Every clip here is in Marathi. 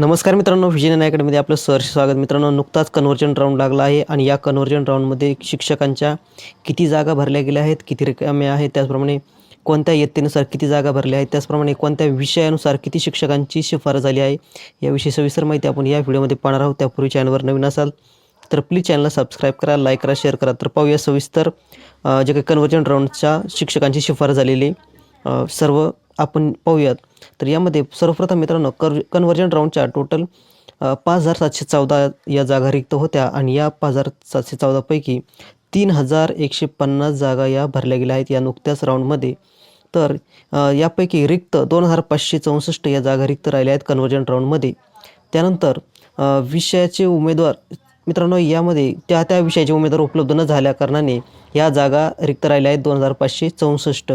नमस्कार मित्रांनो विजयन अकॅडमीमध्ये आपलं सहर्ष स्वागत. मित्रांनो नुकताच कन्व्हर्जन राऊंड लागला आहे आणि या कन्व्हर्जन राऊंडमध्ये शिक्षकांच्या किती जागा भरल्या गेल्या आहेत किती रिकाम्या आहेत त्याचप्रमाणे कोणत्या इयत्तेनुसार किती जागा भरल्या आहेत त्याचप्रमाणे कोणत्या विषयानुसार किती शिक्षकांची शिफारस झाली आहे याविषयी सविस्तर माहिती आपण या व्हिडिओमध्ये पाहणार आहोत. त्यापूर्वी चॅनलवर नवीन असाल तर प्लीज चॅनलला सबस्क्राईब करा लाईक करा शेअर करा. तर पाहूया सविस्तर जे काही कन्व्हर्जन राऊंडच्या शिक्षकांची शिफारस झालेली सर्व आपण पाहूयात. तर यामध्ये सर्वप्रथम मित्रांनो कर कन्व्हर्जन राऊंडच्या टोटल पाच हजार सातशे चौदा या जागा रिक्त होत्या आणि या पाच हजार सातशे चौदापैकी तीन हजार एकशे पन्नास जागा या भरल्या गेल्या आहेत या नुकत्याच राऊंडमध्ये तर यापैकी रिक्त दोन हजार पाचशे चौसष्ट या जागा रिक्त राहिल्या आहेत कन्व्हर्जन राऊंडमध्ये त्यानंतर विषयाचे उमेदवार मित्रांनो यामध्ये त्या त्या विषयाचे उमेदवार उपलब्ध न झाल्याकारणाने या जागा रिक्त राहिल्या आहेत दोन हजार पाचशे चौसष्ट.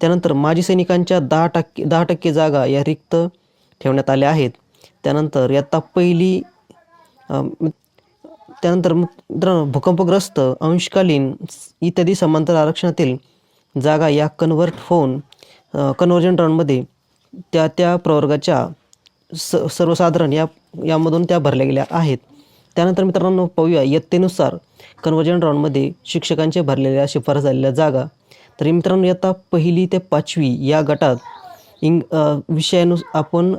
त्यानंतर माजी सैनिकांच्या दहा टक्के दहा टक्के जागा या रिक्त ठेवण्यात आल्या आहेत. त्यानंतर यात पहिली त्यानंतर मित्रांनो भूकंपग्रस्त अंशकालीन इत्यादी समांतर आरक्षणातील जागा या कन्व्हर्ट होऊन कन्व्हर्जन राऊंडमध्ये त्या त्या प्रवर्गाच्या स सर्वसाधारण या यामधून त्या भरल्या गेल्या आहेत. त्यानंतर मित्रांनो पाहूया इयत्तेनुसार कन्व्हर्जन राऊंडमध्ये शिक्षकांचे भरलेल्या शिफारस झालेल्या जागा. तरी मित्रांनो इयत्ता पहिली ते पाचवी या गटात इंग विषयानु आपण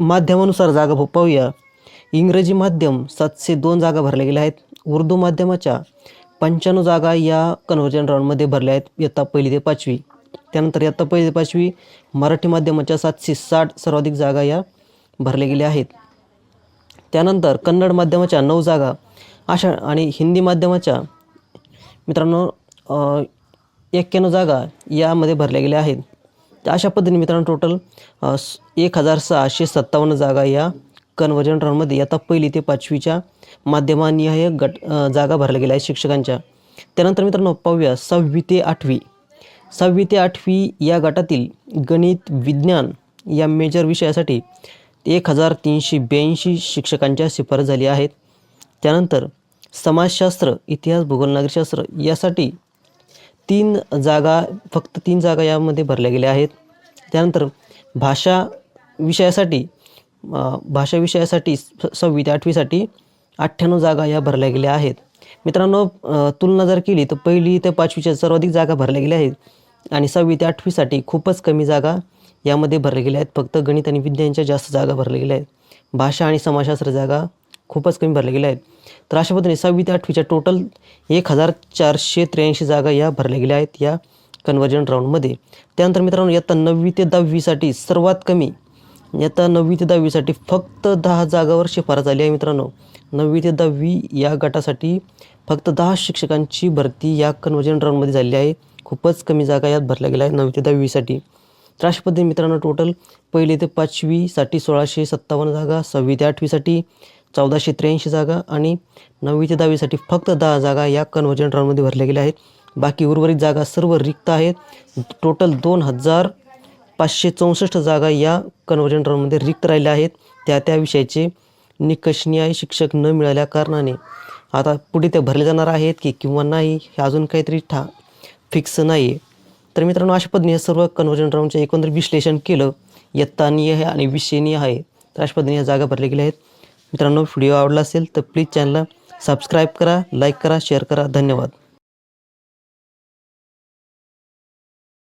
माध्यमानुसार जागा भ- पाहूया. इंग्रजी माध्यम सातशे दोन जागा भरल्या गेल्या आहेत. उर्दू माध्यमाच्या पंच्याण्णव जागा या कन्व्हर्जन राऊंडमध्ये भरल्या आहेत इयत्ता पहिली ते पाचवी. त्यानंतर इयत्ता पहिली ते पाचवी मराठी माध्यमाच्या सातशे साठ सर्वाधिक जागा या भरल्या गेल्या आहेत. त्यानंतर कन्नड माध्यमाच्या नऊ जागा अशा आणि हिंदी माध्यमाच्या मित्रांनो एक्क्याण्णव जागा यामध्ये भरल्या गेल्या आहेत. तर अशा पद्धतीने मित्रांनो टोटल एक हजार सहाशे सत्तावन्न जागा या कन्वर्जन राऊंडमध्ये आता पहिली ते पाचवीच्या माध्यमानिहाय गट जागा भरल्या गेल्या आहेत शिक्षकांच्या. त्यानंतर मित्रांनो पाहूया सहावी ते आठवी. सहावी ते आठवी या गटातील गणित विज्ञान या मेजर विषयासाठी एक हजार तीनशे ब्याऐंशी शिक्षकांच्या शिफारस झाली आहेत. त्यानंतर समाजशास्त्र इतिहास भूगोल नागरिकशास्त्र यासाठी तीन जागा फक्त तीन जागा यामध्ये भरल्या गेल्या आहेत. त्यानंतर भाषा विषयासाठी भाषा विषयासाठी स- सहावी ते आठवीसाठी अठ्ठ्याण्णव जागा या भरल्या गेल्या आहेत. मित्रांनो तुलना जर केली तर पहिली ते पाचवीच्या सर्वाधिक जागा भरल्या गेल्या आहेत आणि सहावी ते आठवीसाठी खूपच कमी जागा यामध्ये भरले गेले आहेत. फक्त गणित आणि विज्ञानच्या जास्त जागा भरल्या गेल्या आहेत. भाषा आणि समाजशास्त्र जागा खूपच कमी भरल्या गेल्या आहेत. तर अशा पद्धतीने सहावी ते आठवीच्या टोटल एक हजार चारशे त्र्याऐंशी जागा या भरल्या गेल्या आहेत या कन्व्हर्जन राऊंडमध्ये त्यानंतर मित्रांनो इयत्ता नववी ते दहावीसाठी सर्वात कमी इयत्ता नववी ते दहावीसाठी फक्त दहा जागावर शिफारस झाली आहे मित्रांनो. नववी ते दहावी या गटासाठी फक्त दहा शिक्षकांची भरती या कन्व्हर्जन राऊंडमध्ये झाली आहे. खूपच कमी जागा यात भरल्या गेल्या आहेत नववी ते दहावीसाठी. तर अशा पद्धतीने मित्रांनो टोटल पहिली ते पाचवीसाठी सोळाशे सत्तावन्न जागा सहावी ते आठवीसाठी चौदाशे त्र्याऐंशी जागा आणि नववी ते दहावीसाठी फक्त दहा जागा या कन्व्हर्जन राऊंडमध्ये भरल्या गेल्या आहेत. बाकी उर्वरित जागा सर्व रिक्त आहेत. टोटल दोन हजार पाचशे चौसष्ट जागा या कन्व्हर्जन राऊंडमध्ये रिक्त राहिल्या आहेत. त्या त्या विषयाचे निकषनीय शिक्षक न मिळाल्या कारणाने आता पुढे ते भरले जाणार आहेत की किंवा नाही हे अजून काहीतरी ठा फिक्स नाही आहे तर मित्रांनो अशा पद्धतीने सर्व कन्व्हर्जन राऊंडचे एकंदर विश्लेषण केलं. यत्तानीय आहे आणि विषयनीय आहे. तर अशा पद्धतीने या जागा भरल्या गेल्या आहेत. मित्रांनो व्हिडिओ आवडला असेल तर प्लीज चॅनलला सबस्क्राईब करा लाईक करा शेअर करा. धन्यवाद.